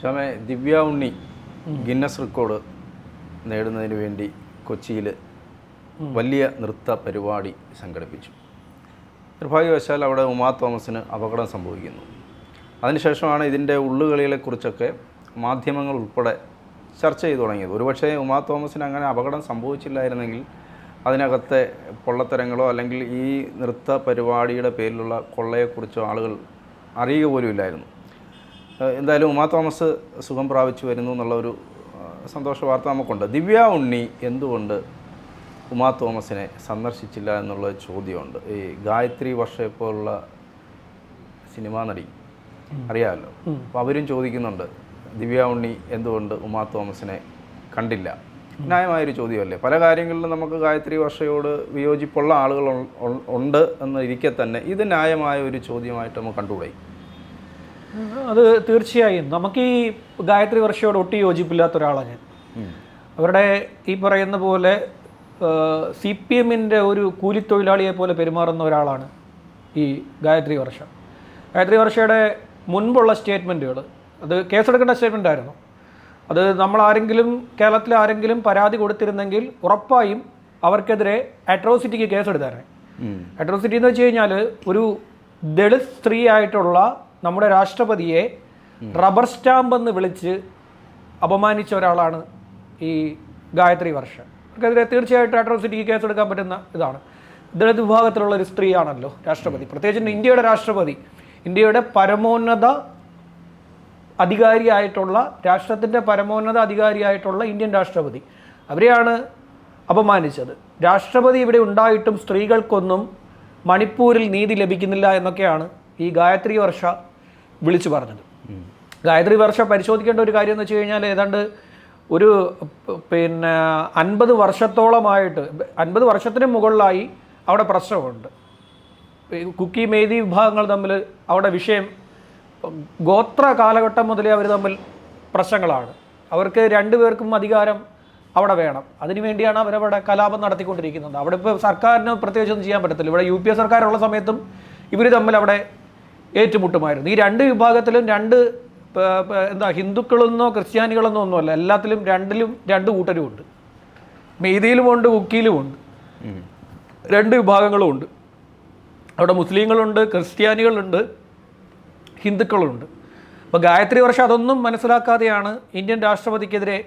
ശ്യാമെ Divya Unni Guinness record നേടുന്നതിന് വേണ്ടി കൊച്ചിയിൽ വലിയ നൃത്ത പരിപാടി സംഘടിപ്പിച്ചു. നിർഭാഗ്യവശാൽ അവിടെ ഉമാ തോമസിന് അപകടം സംഭവിക്കുന്നു. അതിനുശേഷമാണ് ഇതിന്റെ ഉള്ളുകളികളെക്കുറിച്ചൊക്കെ മാധ്യമങ്ങൾ ഉൾപ്പെടെ ചർച്ച ചെയ്തു തുടങ്ങിയത്. ഒരുപക്ഷേ ഉമാ തോമസിന് അങ്ങനെ അപകടം സംഭവിച്ചില്ലായിരുന്നെങ്കിൽ അതിനകത്തെ പൊള്ളത്തരങ്ങളോ അല്ലെങ്കിൽ ഈ നൃത്ത പരിപാടിയുടെ പേരിലുള്ള കൊള്ളയെക്കുറിച്ചോ ആളുകൾ അറിയുക പോലും ഇല്ലായിരുന്നു. എന്തായാലും ഉമാ തോമസ് സുഖം പ്രാപിച്ചു വരുന്നു എന്നുള്ള ഒരു സന്തോഷ വാർത്ത നമുക്കുണ്ട്. ദിവ്യ ഉണ്ണി എന്തുകൊണ്ട് ഉമാ തോമസിനെ സന്ദർശിച്ചില്ല എന്നുള്ള ചോദ്യമുണ്ട്. ഈ ഗായത്രി വർഷയെ പോലുള്ള സിനിമാ നടി അറിയാമല്ലോ. അപ്പോൾ അവരും ചോദിക്കുന്നുണ്ട് ദിവ്യ ഉണ്ണി എന്തുകൊണ്ട് ഉമാ തോമസിനെ കണ്ടില്ല? ന്യായമായൊരു ചോദ്യമല്ലേ? പല കാര്യങ്ങളിലും നമുക്ക് ഗായത്രി വർഷയോട് വിയോജിപ്പുള്ള ആളുകൾ ഉണ്ട് എന്നിരിക്കെ തന്നെ ഇത് ന്യായമായ ഒരു ചോദ്യമായിട്ട് നമുക്ക് കണ്ടുകൂടെ? അത് തീർച്ചയായും. നമുക്ക് ഈ ഗായത്രി വർഷയോട് ഒട്ടി യോജിപ്പില്ലാത്ത ഒരാളാണ് ഞാൻ. അവരുടെ ഈ പറയുന്ന പോലെ സി പി എമ്മിന്റെ ഒരു കൂലിത്തൊഴിലാളിയെ പോലെ പെരുമാറുന്ന ഒരാളാണ് ഈ ഗായത്രി വർഷ. ഗായത്രി വർഷയുടെ മുൻപുള്ള സ്റ്റേറ്റ്മെന്റുകൾ അത് കേസെടുക്കേണ്ട സ്റ്റേറ്റ്മെന്റ് ആയിരുന്നു. അത് നമ്മൾ ആരെങ്കിലും കേരളത്തിൽ ആരെങ്കിലും പരാതി കൊടുത്തിരുന്നെങ്കിൽ ഉറപ്പായും അവർക്കെതിരെ അട്രോസിറ്റിക്ക് കേസെടുത്തായിരുന്നു. അട്രോസിറ്റി എന്ന് വെച്ച് കഴിഞ്ഞാൽ ഒരു ദളിത് സ്ത്രീ ആയിട്ടുള്ള നമ്മുടെ രാഷ്ട്രപതിയെ റബ്ബർ സ്റ്റാമ്പ് എന്ന് വിളിച്ച് അപമാനിച്ച ഒരാളാണ് ഈ ഗായത്രി വർഷ. അവർക്കെതിരെ തീർച്ചയായിട്ടും അട്രോസിറ്റിക്ക് കേസെടുക്കാൻ പറ്റുന്ന ഇതാണ്. ദളിത് വിഭാഗത്തിലുള്ള ഒരു സ്ത്രീയാണല്ലോ രാഷ്ട്രപതി. പ്രത്യേകിച്ച് ഇന്ത്യയുടെ രാഷ്ട്രപതി. ഇന്ത്യയുടെ പരമോന്നത അധികാരിയായിട്ടുള്ള രാഷ്ട്രത്തിന്റെ പരമോന്നത അധികാരിയായിട്ടുള്ള ഇന്ത്യൻ രാഷ്ട്രപതി. അവരെയാണ് അപമാനിച്ചത്. രാഷ്ട്രപതി ഇവിടെ ഉണ്ടായിട്ടും സ്ത്രീകൾക്കൊന്നും മണിപ്പൂരിൽ നീതി ലഭിക്കുന്നില്ല എന്നൊക്കെയാണ് ഈ ഗായത്രി വർഷ വിളിച്ചു പറഞ്ഞത്. ഗായത്രി വർഷ പരിശോധിക്കേണ്ട ഒരു കാര്യം എന്ന് വെച്ച് കഴിഞ്ഞാൽ ഏതാണ്ട് ഒരു പിന്നെ അൻപത് വർഷത്തോളമായിട്ട് അൻപത് വർഷത്തിന് മുകളിലായി അവിടെ പ്രശ്നമുണ്ട്. കുക്കി മേതി വിഭാഗങ്ങൾ തമ്മിൽ അവിടെ വിഷയം ഗോത്ര കാലഘട്ടം മുതലേ അവർ തമ്മിൽ പ്രശ്നങ്ങളാണ്. അവർക്ക് രണ്ടുപേർക്കും അധികാരം അവിടെ വേണം. അതിനുവേണ്ടിയാണ് അവരവിടെ കലാപം നടത്തിക്കൊണ്ടിരിക്കുന്നത്. അവിടെ ഇപ്പോൾ സർക്കാരിന് പ്രത്യേകിച്ചൊന്നും ചെയ്യാൻ പറ്റത്തില്ല. ഇവിടെ യു പി എ സർക്കാരുള്ള സമയത്തും ഇവർ തമ്മിൽ അവിടെ ഏറ്റുമുട്ടുമായിരുന്നു. ഈ രണ്ട് വിഭാഗത്തിലും രണ്ട് എന്താ ഹിന്ദുക്കളെന്നോ ക്രിസ്ത്യാനികളെന്നോ ഒന്നുമല്ല. എല്ലാത്തിലും രണ്ടിലും രണ്ട് കൂട്ടരും ഉണ്ട് മെയ്തിയിലുമുണ്ട് ഉക്കിയിലുമുണ്ട് രണ്ട് വിഭാഗങ്ങളും ഉണ്ട് അവിടെ മുസ്ലിങ്ങളുണ്ട് ക്രിസ്ത്യാനികളുണ്ട് ഹിന്ദുക്കളുണ്ട്. അപ്പോൾ ഗായത്രി വർഷം അതൊന്നും മനസ്സിലാക്കാതെയാണ് ഇന്ത്യൻ രാഷ്ട്രപതിക്കെതിരെ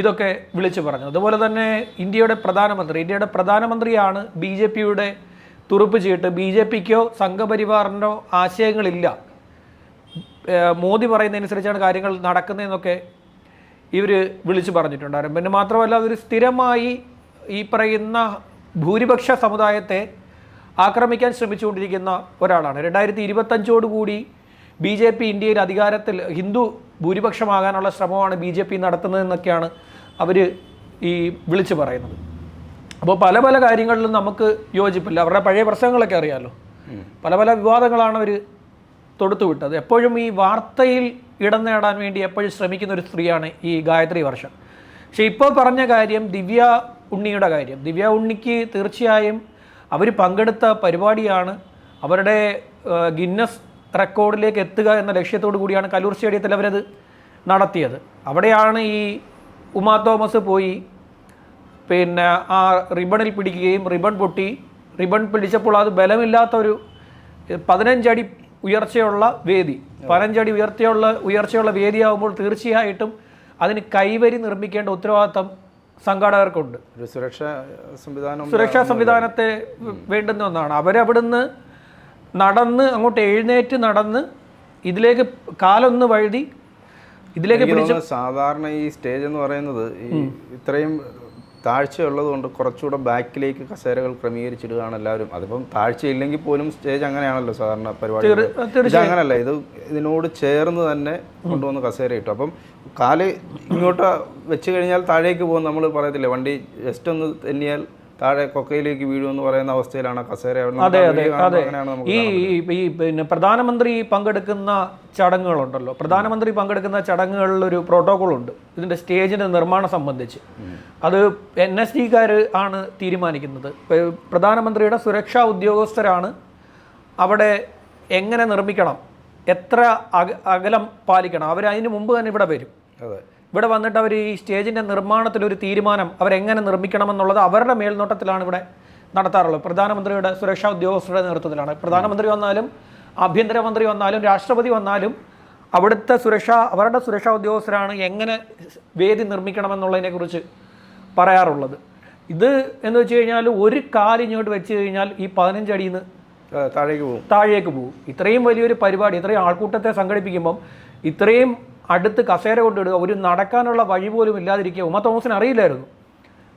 ഇതൊക്കെ വിളിച്ചു പറഞ്ഞത്. അതുപോലെ തന്നെ ഇന്ത്യയുടെ പ്രധാനമന്ത്രി ഇന്ത്യയുടെ പ്രധാനമന്ത്രിയാണ് ബി ജെ പിയുടെ തുറുപ്പ് ചീട്ട് ബി ജെ പിക്കോ സംഘപരിവാറിനോ ആശയങ്ങളില്ല. മോദി പറയുന്നതനുസരിച്ചാണ് കാര്യങ്ങൾ നടക്കുന്നതെന്നൊക്കെ ഇവർ വിളിച്ചു പറഞ്ഞിട്ടുണ്ടായിരുന്നു. പിന്നെ മാത്രമല്ല അതൊരു സ്ഥിരമായി ഈ പറയുന്ന ഭൂരിപക്ഷ സമുദായത്തെ ആക്രമിക്കാൻ ശ്രമിച്ചുകൊണ്ടിരിക്കുന്ന ഒരാളാണ്. രണ്ടായിരത്തി ഇരുപത്തഞ്ചോട് കൂടി ബി ജെ പി ഇന്ത്യയിൽ അധികാരത്തിൽ ഹിന്ദു ഭൂരിപക്ഷമാകാനുള്ള ശ്രമമാണ് ബി ജെ പി നടത്തുന്നതെന്നൊക്കെയാണ് അവർ ഈ വിളിച്ചു പറയുന്നത്. അപ്പോൾ പല പല കാര്യങ്ങളിലും നമുക്ക് യോജിപ്പില്ല. അവരുടെ പഴയ പ്രശ്നങ്ങളൊക്കെ അറിയാമല്ലോ പല പല വിവാദങ്ങളാണ് അവർ തൊടുത്തു വിട്ടത്. എപ്പോഴും ഈ വാർത്തയിൽ ഇടം നേടാൻ വേണ്ടി എപ്പോഴും ശ്രമിക്കുന്ന ഒരു സ്ത്രീയാണ് ഈ ഗായത്രി വർഷം. പക്ഷേ ഇപ്പോൾ പറഞ്ഞ കാര്യം ദിവ്യ ഉണ്ണിയുടെ കാര്യം. ദിവ്യ ഉണ്ണിക്ക് തീർച്ചയായും അവർ പങ്കെടുത്ത പരിപാടിയാണ്. അവരുടെ ഗിന്നസ് റെക്കോർഡിലേക്ക് എത്തുക എന്ന ലക്ഷ്യത്തോടു കൂടിയാണ് കലൂർ സ്റ്റേഡിയത്തിൽ അവരത് നടത്തിയത്. അവിടെയാണ് ഈ ഉമാ തോമസ് പോയി പിന്നെ ആ റിബണിൽ പിടിക്കുകയും റിബൺ പൊട്ടി റിബൺ പിടിച്ചപ്പോൾ അത് ബലമില്ലാത്ത ഒരു പതിനഞ്ചടി ഉയർച്ചയുള്ള വേദി. പതിനഞ്ചടി ഉയർച്ചയുള്ള ഉയർച്ചയുള്ള വേദിയാകുമ്പോൾ തീർച്ചയായിട്ടും അതിന് കൈവരി നിർമ്മിക്കേണ്ട ഉത്തരവാദിത്തം സംഘാടകർക്കുണ്ട്. സുരക്ഷാ സംവിധാനം സുരക്ഷാ സംവിധാനത്തെ വേണ്ടുന്ന ഒന്നാണ്. അവരവിടുന്ന് നടന്ന് അങ്ങോട്ട് എഴുന്നേറ്റ് നടന്ന് ഇതിലേക്ക് കാലൊന്ന് വഴുതി ഇതിലേക്ക് സാധാരണ ഈ സ്റ്റേജ് എന്ന് പറയുന്നത് ഈ ഇത്രയും താഴ്ചയുള്ളത് കൊണ്ട് കുറച്ചുകൂടെ ബാക്കിലേക്ക് കസേരകൾ ക്രമീകരിച്ചിടുകയാണ് എല്ലാവരും. അതിപ്പം താഴ്ചയില്ലെങ്കിൽ പോലും സ്റ്റേജ് അങ്ങനെയാണല്ലോ സാധാരണ പരിപാടി. ഇത് അങ്ങനല്ല. ഇത് ഇതിനോട് ചേർന്ന് തന്നെ കൊണ്ടുവന്ന് കസേര ഇട്ടു. അപ്പം കാൽ ഇങ്ങോട്ട് വെച്ച് കഴിഞ്ഞാൽ താഴേക്ക് പോകും. നമ്മൾ പറയത്തില്ല വണ്ടി ജസ്റ്റ് ഒന്ന് തെന്നിയാൽ താഴെ കൊക്കയിലേക്ക് വീഴുമെന്ന് പറയുന്ന അവസ്ഥയിലാണ് കസേര അതെ അതെ നമുക്ക് ഈ ഈ- പിന്നെ പ്രധാനമന്ത്രി പങ്കെടുക്കുന്ന ചടങ്ങുകളുണ്ടല്ലോ. പ്രധാനമന്ത്രി പങ്കെടുക്കുന്ന ചടങ്ങുകളിൽ ഒരു പ്രോട്ടോകോൾ ഉണ്ട് ഇതിന്റെ സ്റ്റേജിന്റെ നിർമ്മാണം സംബന്ധിച്ച്. അത് എൻ എസ് ഡിക്കാർ ആണ് തീരുമാനിക്കുന്നത്. പ്രധാനമന്ത്രിയുടെ സുരക്ഷാ ഉദ്യോഗസ്ഥരാണ് അവിടെ എങ്ങനെ നിർമ്മിക്കണം എത്ര അകലം പാലിക്കണം അവർ അതിന് മുമ്പ് തന്നെ ഇവിടെ വരും. അതെ. ഇവിടെ വന്നിട്ട് അവർ ഈ സ്റ്റേജിന്റെ നിർമ്മാണത്തിൽ ഒരു തീരുമാനം അവരെങ്ങനെ നിർമ്മിക്കണമെന്നുള്ളത് അവരുടെ മേൽനോട്ടത്തിലാണ് ഇവിടെ നടത്താറുള്ളത്. പ്രധാനമന്ത്രിയുടെ സുരക്ഷാ ഉദ്യോഗസ്ഥരുടെ നേതൃത്വത്തിലാണ്. പ്രധാനമന്ത്രി വന്നാലും ആഭ്യന്തരമന്ത്രി വന്നാലും രാഷ്ട്രപതി വന്നാലും അവിടുത്തെ സുരക്ഷ അവരുടെ സുരക്ഷാ ഉദ്യോഗസ്ഥരാണ് എങ്ങനെ വേദി നിർമ്മിക്കണമെന്നുള്ളതിനെക്കുറിച്ച് പറയാറുള്ളത്. ഇത് എന്ന് വെച്ച് കഴിഞ്ഞാൽ ഒരു കാലിങ്ങോട്ട് വെച്ച് കഴിഞ്ഞാൽ ഈ പതിനഞ്ചടിയിൽ നിന്ന് താഴേക്ക് പോകും. താഴേക്ക് പോകും. ഇത്രയും വലിയൊരു പരിപാടി ഇത്രയും ആൾക്കൂട്ടത്തെ സംഘടിപ്പിക്കുമ്പം ഇത്രയും അടുത്ത് കസേര കൊണ്ടിടുക ഒരു നടക്കാനുള്ള വഴി പോലും ഇല്ലാതിരിക്കുക ഉമ്മ തോമസിന് അറിയില്ലായിരുന്നു.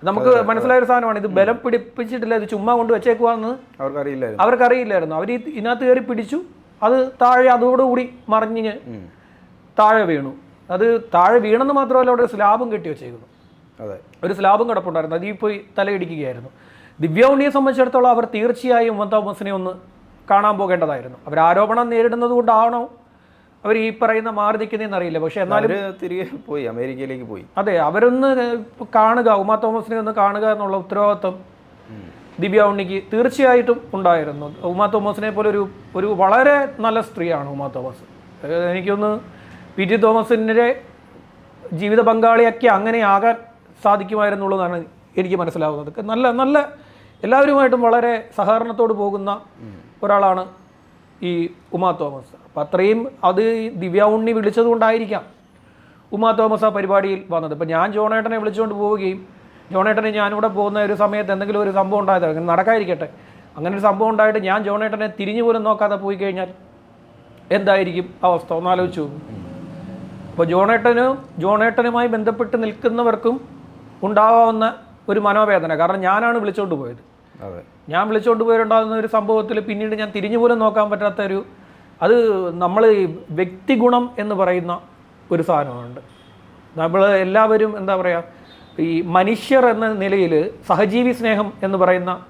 നമുക്ക് മനസ്സിലായ ഒരു സാധനമാണ് ഇത് ബലം പിടിപ്പിച്ചിട്ടില്ല ഇത് ചുമ്മാ കൊണ്ട് വെച്ചേക്കുവാന്ന് അവർക്കറിയില്ലായിരുന്നു. അവർക്കറിയില്ലായിരുന്നു. അവർ ഇതിനകത്ത് കയറി പിടിച്ചു അത് താഴെ അതോടുകൂടി മറിഞ്ഞ്. താഴെ വീണു. അത് താഴെ വീണെന്ന് മാത്രമല്ല അവിടെ ഒരു സ്ലാബും കെട്ടി വെച്ചേക്കുന്നു. അതെ. ഒരു സ്ലാബും കിടപ്പുണ്ടായിരുന്നു അതിൽ പോയി തലയിടിക്കുകയായിരുന്നു ദിവ്യ ഉണ്ണിയെ സംബന്ധിച്ചിടത്തോളം അവർ തീർച്ചയായും ഉമ്മ തോമസിനെ ഒന്ന് കാണാൻ പോകേണ്ടതായിരുന്നു. അവർ ആരോപണം നേരിടുന്നത് കൊണ്ടാണോ അവർ ഈ പറയുന്ന മാറി നിൽക്കുന്നതെന്ന് അറിയില്ല പക്ഷെ എന്നാലും തിരികെ പോയി അമേരിക്കയിലേക്ക് പോയി. അതെ അവരൊന്ന് കാണുക ഉമ തോമസിനെ ഒന്ന് കാണുക എന്നുള്ള ഉത്തരവാദിത്വം ദിവ്യ ഉണ്ണിക്ക് തീർച്ചയായിട്ടും ഉണ്ടായിരുന്നു. ഉമ തോമസിനെ പോലെ ഒരു ഒരു വളരെ നല്ല സ്ത്രീയാണ് ഉമ തോമസ്. എനിക്കൊന്ന് പി ടി തോമസിന്റെ ജീവിത പങ്കാളിയൊക്കെ അങ്ങനെ ആകാൻ സാധിക്കുമായിരുന്നുള്ളതാണ് എനിക്ക് മനസ്സിലാവുന്നത്. നല്ല നല്ല എല്ലാവരുമായിട്ടും വളരെ സഹകരണത്തോട് പോകുന്ന ഒരാളാണ് ഈ ഉമാ തോമസ്. അപ്പം അത്രയും അത് ദിവ്യ ഉണ്ണി വിളിച്ചതുകൊണ്ടായിരിക്കാം ഉമാ തോമസ് ആ പരിപാടിയിൽ വന്നത്. ഇപ്പം ഞാൻ ജോണേട്ടനെ വിളിച്ചുകൊണ്ട് പോവുകയും ജോണേട്ടനെ ഞാനിവിടെ പോകുന്ന ഒരു സമയത്ത് എന്തെങ്കിലും ഒരു സംഭവം ഉണ്ടായത്? അങ്ങനെ നടക്കാതിരിക്കട്ടെ. അങ്ങനെ ഒരു സംഭവം ഉണ്ടായിട്ട് ഞാൻ ജോണേട്ടനെ തിരിഞ്ഞു പോലും നോക്കാതെ പോയി കഴിഞ്ഞാൽ എന്തായിരിക്കും അവസ്ഥ? ഒന്നാലോചിച്ചു അപ്പോൾ ജോണേട്ടനും ജോണേട്ടനുമായി ബന്ധപ്പെട്ട് നിൽക്കുന്നവർക്കും ഉണ്ടാവാവുന്ന ഒരു മനോവേദന. കാരണം ഞാനാണ് വിളിച്ചുകൊണ്ട് പോയത്. ഞാൻ വിളിച്ചുകൊണ്ട് പോയിട്ടുണ്ടാകുന്ന ഒരു സംഭവത്തിൽ പിന്നീട് ഞാൻ തിരിഞ്ഞു പോലും നോക്കാൻ പറ്റാത്ത ഒരു അത് നമ്മൾ വ്യക്തിഗുണം എന്ന് പറയുന്ന ഒരു സാധനമുണ്ട്. നമ്മൾ എല്ലാവരും എന്താ പറയുക ഈ മനുഷ്യർ എന്ന നിലയിൽ സഹജീവി സ്നേഹം എന്ന് പറയുന്ന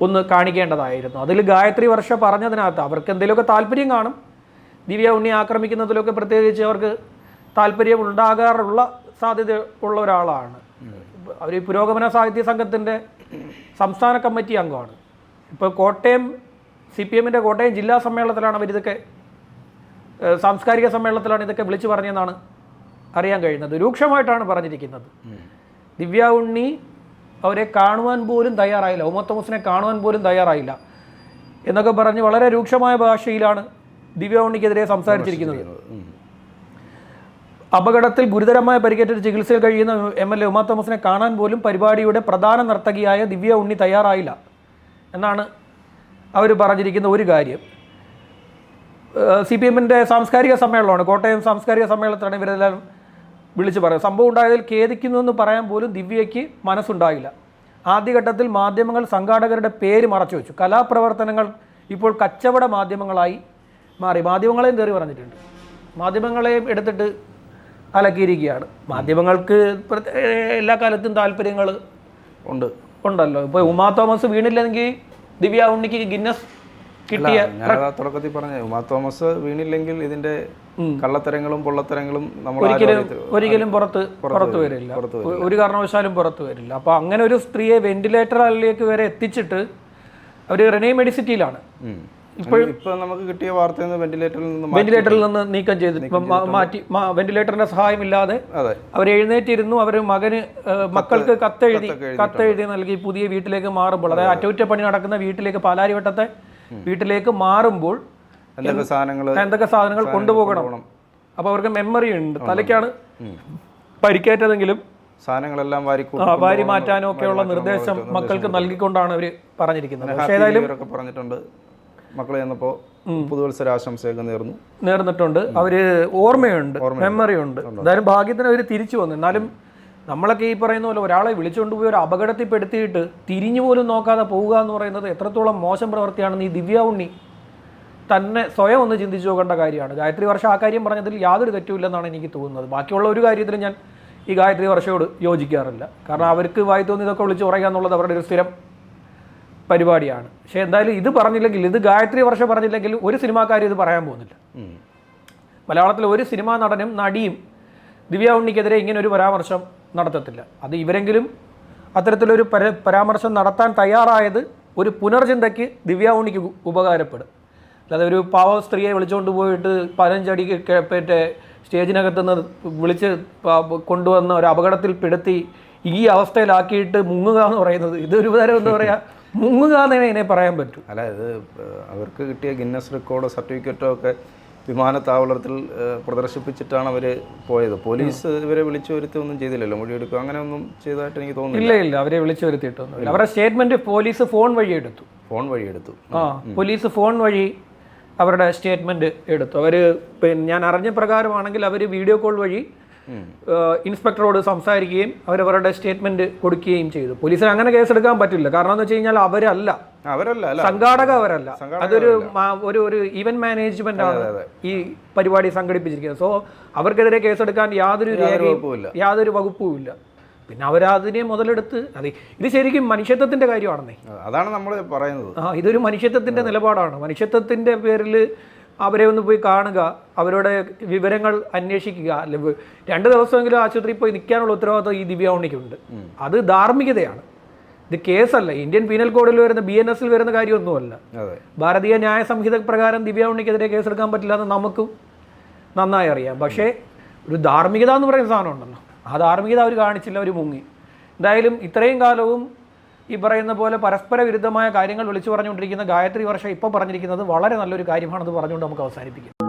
ഒന്ന് കാണിക്കേണ്ടതായിരുന്നു. അതിൽ ഗായത്രി വർഷ പറഞ്ഞതിനകത്ത് അവർക്ക് എന്തെങ്കിലുമൊക്കെ താല്പര്യം കാണും. ദിവ്യ ഉണ്ണി ആക്രമിക്കുന്നതിലൊക്കെ പ്രത്യേകിച്ച് അവർക്ക് താല്പര്യം ഉണ്ടാകാറുള്ള സാധ്യത ഉള്ള ഒരാളാണ്. അവർ പുരോഗമന സാഹിത്യ സംഘത്തിന്റെ സംസ്ഥാന കമ്മിറ്റി അംഗമാണ്. ഇപ്പോൾ കോട്ടയം സി പി എമ്മിന്റെ കോട്ടയം ജില്ലാ സമ്മേളനത്തിലാണ് അവരിതൊക്കെ ഇതൊക്കെ സാംസ്കാരിക സമ്മേളനത്തിലാണ് ഇതൊക്കെ വിളിച്ചു പറഞ്ഞതെന്നാണ് അറിയാൻ കഴിയുന്നത്. രൂക്ഷമായിട്ടാണ് പറഞ്ഞിരിക്കുന്നത്. ദിവ്യ ഉണ്ണി അവരെ കാണുവാൻ പോലും തയ്യാറായില്ല. ഉമ്മ തോമസിനെ കാണുവാൻ പോലും തയ്യാറായില്ല. എന്നൊക്കെ പറഞ്ഞ് വളരെ രൂക്ഷമായ ഭാഷയിലാണ് ദിവ്യ ഉണ്ണിക്കെതിരെ സംസാരിച്ചിരിക്കുന്നത്. അപകടത്തിൽ ഗുരുതരമായ പരിക്കേറ്റ ചികിത്സയിൽ കഴിയുന്ന എം എൽ എ ഉമാ തോമസിനെ കാണാൻ പോലും പരിപാടിയുടെ പ്രധാന നർത്തകിയായ ദിവ്യ ഉണ്ണി തയ്യാറായില്ല എന്നാണ് അവർ പറഞ്ഞിരിക്കുന്ന ഒരു കാര്യം. സി പി എമ്മിന്റെ സാംസ്കാരിക സമ്മേളനമാണ്. കോട്ടയം സാംസ്കാരിക സമ്മേളനത്തിലാണ് ഇവരെല്ലാം വിളിച്ച് പറയുന്നത് സംഭവം ഉണ്ടായതിൽ ഖേദിക്കുന്നു എന്ന് പറയാൻ പോലും ദിവ്യയ്ക്ക് മനസ്സുണ്ടായില്ല. ആദ്യഘട്ടത്തിൽ മാധ്യമങ്ങൾ സംഘാടകരുടെ പേര് മറച്ചു വെച്ചു. കലാപ്രവർത്തനങ്ങൾ ഇപ്പോൾ കച്ചവട മാധ്യമങ്ങളായി മാറി. മാധ്യമങ്ങളെയും കയറി പറഞ്ഞിട്ടുണ്ട്. മാധ്യമങ്ങളെയും എടുത്തിട്ട് അലക്കിയിരിക്കുകയാണ്. മാധ്യമങ്ങൾക്ക് എല്ലാ കാലത്തും താല്പര്യങ്ങൾ ഉണ്ട്. ഉണ്ടല്ലോ. ഇപ്പോൾ ഉമാ തോമസ് വീണില്ലെങ്കിൽ ദിവ്യ ഉണ്ണിക്ക് ഗിന്നസ് കിട്ടിയ തുടക്കത്തിൽ പറഞ്ഞ ഉമാ തോമസ് വീണില്ലെങ്കിൽ ഇതിന്റെ കള്ളത്തരങ്ങളും പൊള്ളത്തരങ്ങളും നമ്മൾ ഒരിക്കലും. ഒരിക്കലും പുറത്ത് പുറത്തു വരില്ല ഒരു കാരണവശാലും പുറത്ത് വരില്ല. അപ്പൊ അങ്ങനെ ഒരു സ്ത്രീയെ വെന്റിലേറ്ററിലേക്ക് വരെ എത്തിച്ചിട്ട് അവർ റെനേ മെഡിസിറ്റിയിലാണ് ഉം. ഇപ്പൊ നമുക്ക് കിട്ടിയ വെന്റിലേറ്ററിൽ നിന്ന് വെന്റിലേറ്ററിൽ നിന്ന് നീക്കം ചെയ്തു മാറ്റി വെന്റിലേറ്ററിന്റെ സഹായമില്ലാതെ ഇല്ലാതെ അവർ എഴുന്നേറ്റിരുന്നു അവർ മകന് മക്കൾക്ക് കത്തെഴുതി കത്തെഴുതി നൽകി പുതിയ വീട്ടിലേക്ക് മാറുമ്പോൾ അതായത് അറ്റകുറ്റപ്പണി നടക്കുന്ന വീട്ടിലേക്ക് പാലാരിവട്ടത്തെ വീട്ടിലേക്ക് മാറുമ്പോൾ എന്തൊക്കെ സാധനങ്ങൾ എന്തൊക്കെ സാധനങ്ങൾ കൊണ്ടുപോകണം? അപ്പോൾ അവർക്ക് മെമ്മറി ഉണ്ട്. തലയ്ക്കാണ് പരിക്കേറ്റതെങ്കിലും സാധനങ്ങളെല്ലാം വാരി വാരി മാറ്റാനും ഒക്കെയുള്ള നിർദ്ദേശം മക്കൾക്ക് നൽകിക്കൊണ്ടാണ് അവർ പറഞ്ഞിരിക്കുന്നത്. പക്ഷേ ഏതായാലും പറഞ്ഞിട്ടുണ്ട്. മക്കളെ ചെന്നപ്പോ പുതുവത്സര ആശംസയൊക്കെ നേർന്നു. നേർന്നിട്ടുണ്ട്. അവർ ഓർമ്മയുണ്ട് മെമ്മറി ഉണ്ട്? എന്തായാലും ഭാഗ്യത്തിന് അവർ തിരിച്ചു വന്നു. എന്നാലും നമ്മളൊക്കെ ഈ പറയുന്ന പോലെ ഒരാളെ വിളിച്ചുകൊണ്ട് പോയി ഒരു അപകടത്തിൽപ്പെടുത്തിയിട്ട് തിരിഞ്ഞു പോലും നോക്കാതെ പോവുക എന്ന് പറയുന്നത് എത്രത്തോളം മോശം പ്രവൃത്തിയാണെന്ന് ഈ ദിവ്യ ഉണ്ണി തന്നെ സ്വയം ഒന്ന് ചിന്തിച്ചു നോക്കേണ്ട കാര്യമാണ്. ഗായത്രി വർഷം ആ കാര്യം പറഞ്ഞതിൽ യാതൊരു തെറ്റുമില്ലെന്നാണ് എനിക്ക് തോന്നുന്നത്. ബാക്കിയുള്ള ഒരു കാര്യത്തിലും ഞാൻ ഈ ഗായത്രി വർഷയോട് യോജിക്കാറില്ല. കാരണം അവർക്ക് വായി തോന്നി ഇതൊക്കെ വിളിച്ച് പറയുക എന്നുള്ളത് അവരുടെ ഒരു സ്ഥിരം പരിപാടിയാണ്. പക്ഷേ എന്തായാലും ഇത് പറഞ്ഞില്ലെങ്കിൽ ഇത് ഗായത്രി വർഷം പറഞ്ഞില്ലെങ്കിൽ ഒരു സിനിമാക്കാരും ഇത് പറയാൻ പോകുന്നില്ല. മലയാളത്തിൽ മലയാളത്തിലെ ഒരു സിനിമാ നടനും നടിയും ദിവ്യ ഉണ്ണിക്കെതിരെ ഇങ്ങനെ ഒരു പരാമർശം നടത്തത്തില്ല. അത് ഇവരെങ്കിലും അത്തരത്തിലൊരു പര പരാമർശം നടത്താൻ തയ്യാറായത് ഒരു പുനർചിന്തയ്ക്ക് ദിവ്യ ഉണ്ണിക്ക് ഉപകാരപ്പെടും. അല്ലാതെ ഒരു പാവ സ്ത്രീയെ വിളിച്ചുകൊണ്ട് പോയിട്ട് പതിനഞ്ചടി മറ്റേ സ്റ്റേജിനകത്ത് നിന്ന് വിളിച്ച് കൊണ്ടുവന്ന ഒരു അപകടത്തിൽ പെടുത്തി ഈ അവസ്ഥയിലാക്കിയിട്ട് മുങ്ങുക എന്ന് പറയുന്നത് ഇതൊരു തരം എന്താ പറയുക മുങ്ങുക എന്നേ ഇതിനെ പറയാൻ പറ്റൂ. അല്ല ഇത് അവർക്ക് കിട്ടിയ ഗിന്നസ് റെക്കോർഡ് സർട്ടിഫിക്കറ്റോ ഒക്കെ വിമാനത്താവളത്തിൽ പ്രദർശിപ്പിച്ചിട്ടാണ് അവർ പോയത്. പോലീസ് ഇവരെ വിളിച്ചു വരുത്തി ഒന്നും ചെയ്തില്ലല്ലോ? മൊഴിയെടുക്കുക അങ്ങനെ ഒന്നും ചെയ്തതായിട്ട് എനിക്ക് തോന്നുന്നില്ല. ഇല്ല ഇല്ല. അവരെ വിളിച്ചു വരുത്തിയിട്ടൊന്നുമില്ല അവരുടെ സ്റ്റേറ്റ്മെന്റ് പോലീസ് ഫോൺ വഴി എടുത്തു. ഫോൺ വഴി എടുത്തു. ആ പോലീസ് ഫോൺ വഴി അവരുടെ സ്റ്റേറ്റ്മെന്റ് എടുത്തു. അവർ പിന്നെ ഞാൻ അറിഞ്ഞ പ്രകാരമാണെങ്കിൽ അവർ വീഡിയോ കോൾ വഴി ഇൻസ്പെക്ടറോട് സംസാരിക്കുകയും അവരവരുടെ സ്റ്റേറ്റ്മെന്റ് കൊടുക്കുകയും ചെയ്തു. പോലീസിന് അങ്ങനെ കേസെടുക്കാൻ പറ്റില്ല. കാരണം എന്ന് വെച്ച് കഴിഞ്ഞാൽ അവരല്ല. അവരല്ല സംഘാടക അവരല്ല. അതൊരു ഒരു ഒരു ഇവന്റ് മാനേജ്മെന്റ് ആണ് ഈ പരിപാടി സംഘടിപ്പിച്ചിരിക്കുന്നത്. സോ അവർക്കെതിരെ കേസെടുക്കാൻ യാതൊരു രേഖയും യാതൊരു വകുപ്പും ഇല്ല പിന്നെ അവരതിനെ മുതലെടുത്ത് അതെ ഇത് ശരിക്കും മനുഷ്യത്വത്തിന്റെ കാര്യമാണെന്നേ. അതാണ് നമ്മൾ പറയുന്നത്. ആ ഇതൊരു മനുഷ്യത്വത്തിന്റെ നിലപാടാണ്. മനുഷ്യത്വത്തിന്റെ പേരിൽ അവരെ ഒന്ന് പോയി കാണുക അവരുടെ വിവരങ്ങൾ അന്വേഷിക്കുക. അല്ലെ രണ്ട് ദിവസമെങ്കിലും ആശുപത്രിയിൽ പോയി നിൽക്കാനുള്ള ഉത്തരവാദിത്വം ഈ ദിവ്യാവണിക്കുണ്ട് അത് ധാർമ്മികതയാണ്. ഇത് കേസല്ല ഇന്ത്യൻ പീനൽ കോഡിൽ വരുന്ന ബി എൻ എസിൽ വരുന്ന കാര്യമൊന്നുമല്ല. ഭാരതീയ ന്യായ സംഹിത പ്രകാരം ദിവ്യാവണിക്കെതിരെ കേസെടുക്കാൻ പറ്റില്ല എന്ന് നമുക്കും നന്നായി അറിയാം. പക്ഷേ ഒരു ധാർമ്മികത എന്ന് പറയുന്ന സാധനം ഉണ്ടല്ലോ. ആ ധാർമ്മികത അവർ കാണിച്ചില്ല അവർ മുങ്ങി. എന്തായാലും ഇത്രയും കാലവും ഈ പറയുന്ന പോലെ പരസ്പര വിരുദ്ധമായ കാര്യങ്ങൾ വിളിച്ചു പറഞ്ഞുകൊണ്ടിരിക്കുന്ന ഗായത്രി വർഷം ഇപ്പോൾ പറഞ്ഞിരിക്കുന്നത് വളരെ നല്ലൊരു കാര്യമാണെന്ന് പറഞ്ഞുകൊണ്ട് നമുക്ക് അവസാനിപ്പിക്കാം.